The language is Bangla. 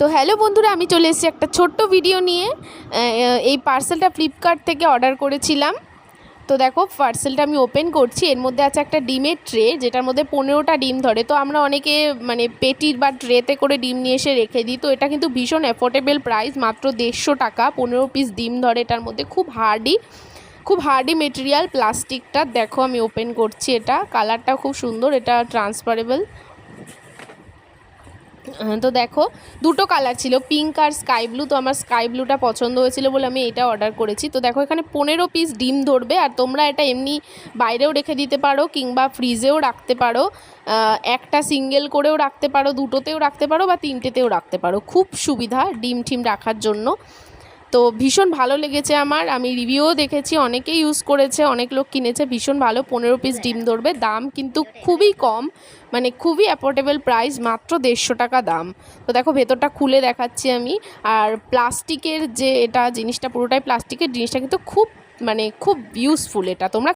তো হ্যালো বন্ধুরা, আমি চলে এসেছি একটা ছোট্ট ভিডিও নিয়ে। এই পার্সেলটা ফ্লিপকার্ট থেকে অর্ডার করেছিলাম। তো দেখো পার্সেলটা আমি ওপেন করছি। এর মধ্যে আছে একটা ডিমের ট্রে যেটার মধ্যে পনেরোটা ডিম ধরে। তো আমরা অনেকে মানে পেটির বা ট্রেতে করে ডিম নিয়ে এসে রেখে দিই। তো এটা কিন্তু ভীষণ অ্যাফোর্ডেবল প্রাইস মাত্র দেড়শো টাকা। পনেরো পিস ডিম ধরে এটার মধ্যে। খুব হার্ডি খুব হার্ডি মেটেরিয়াল প্লাস্টিকটা দেখো, আমি ওপেন করছি এটা। কালারটা খুব সুন্দর, এটা ট্রান্সফারেবল তো দেখো, দুটো কালার ছিল পিঙ্ক আর স্কাই ব্লু তো আমার স্কাই ব্লুটা পছন্দ হয়েছিল বলে আমি এটা অর্ডার করেছি। তো দেখো, এখানে পনেরো পিস ডিম ধরবে, আর তোমরা এটা এমনি বাইরেও রেখে দিতে পারো, কিংবা ফ্রিজেও রাখতে পারো। একটা সিঙ্গেল করেও রাখতে পারো, দুটোতেও রাখতে পারো, বা তিনটেতেও রাখতে পারো। খুব সুবিধা ডিম ঠিম রাখার জন্য। তো ভীষণ ভালো লেগেছে আমার। আমি রিভিউও দেখেছি, অনেকেই ইউজ করেছে, অনেক লোক কিনেছে, ভীষণ ভালো, পনেরো পিস ডিম ধরবে, দাম কিন্তু খুবই কম মানে খুবই অ্যাফোর্ডেবল প্রাইস মাত্র দেড়শো টাকা দাম। তো দেখো ভেতরটা খুলে দেখাচ্ছি আমি, আর প্লাস্টিকের যে এটা জিনিসটা, পুরোটাই প্লাস্টিকের জিনিসটা কিন্তু খুব মানে খুব ইউজফুল এটা। তোমরা